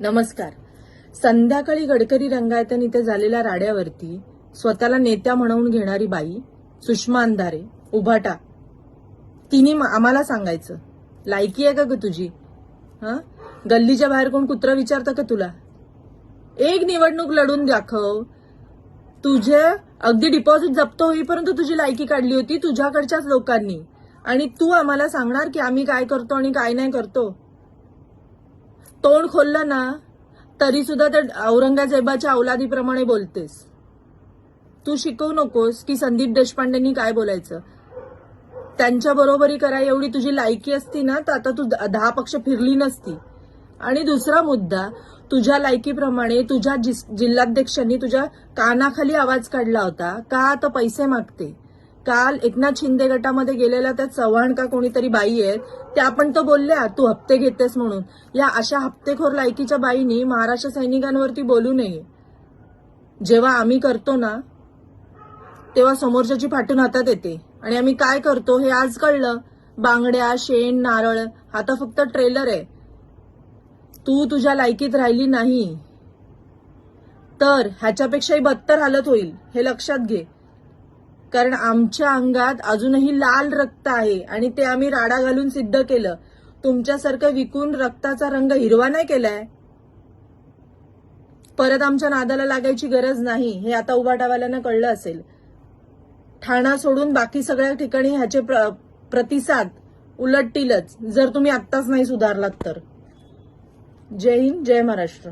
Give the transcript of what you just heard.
नमस्कार. संध्याकाळी गडकरी रंगायतन इथे झालेल्या राड्यावरती स्वतःला नेत्या म्हणवून घेणारी बाई सुषमा अंधारे उभाटा. तिने आम्हाला सांगायचं लायकी आहे का ग तुझी? हा? गल्लीच्या बाहेर कोण कुत्र विचारतं का तुला? एक निवडणूक लढून दाखव. तुझे अगदी डिपॉझिट जप्त होईपर्यंत तुझी लायकी काढली होती तुझ्याकडच्याच लोकांनी. आणि तू आम्हाला सांगणार की आम्ही काय करतो आणि काय नाही करतो? तोंड खोललं ना तरी सुद्धा त्या औरंगजेबाच्या औलादीप्रमाणे बोलतेस. तू शिकवू नकोस की संदीप देशपांडेंनी काय बोलायचं. त्यांच्या बरोबरी करा एवढी तुझी लायकी असती ना तर आता तू दहा पक्ष फिरली नसती. आणि दुसरा मुद्दा तुझ्या लायकीप्रमाणे तुझ्या जिस- जिल्हाध्यक्षांनी तुझ्या कानाखाली आवाज काढला होता का आता पैसे मागते? काल एकनाथ शिंदे गटामध्ये गेलेल्या त्या चव्हाण का कोणीतरी बाई आहेत त्या पण तर बोलल्या तू हप्ते घेतेस म्हणून. या अशा हप्तेखोर लायकीच्या बाईनी महाराष्ट्र सैनिकांवरती बोलू नये. जेव्हा आम्ही करतो ना तेव्हा समोरच्याची फाटून हातात येते. आणि आम्ही काय करतो हे आज कळलं. बांगड्या शेण नारळ हा तर फक्त ट्रेलर आहे. तू तुझ्या लायकीत राहिली नाही. तर ह्याच्यापेक्षाही बत्तर हालत होईल हे लक्षात घे. कारण आमच्या अंगात अजूनही लाल रक्त आहे आणि ते आम्ही राडा घालून सिद्ध केलं. तुमच्यासारखं विकून रक्ताचा रंग हिरवा नाही केलाय? परत आमच्या नादाला लागायची गरज नाही हे आता उभाटावाल्यांना कळलं असेल. ठाणा सोडून बाकी सगळ्या ठिकाणी ह्याचे प्र- प्रतिसाद उलटतीलच जर तुम्ही आत्ताच नाही सुधारलात तर. जय हिंद जय महाराष्ट्र.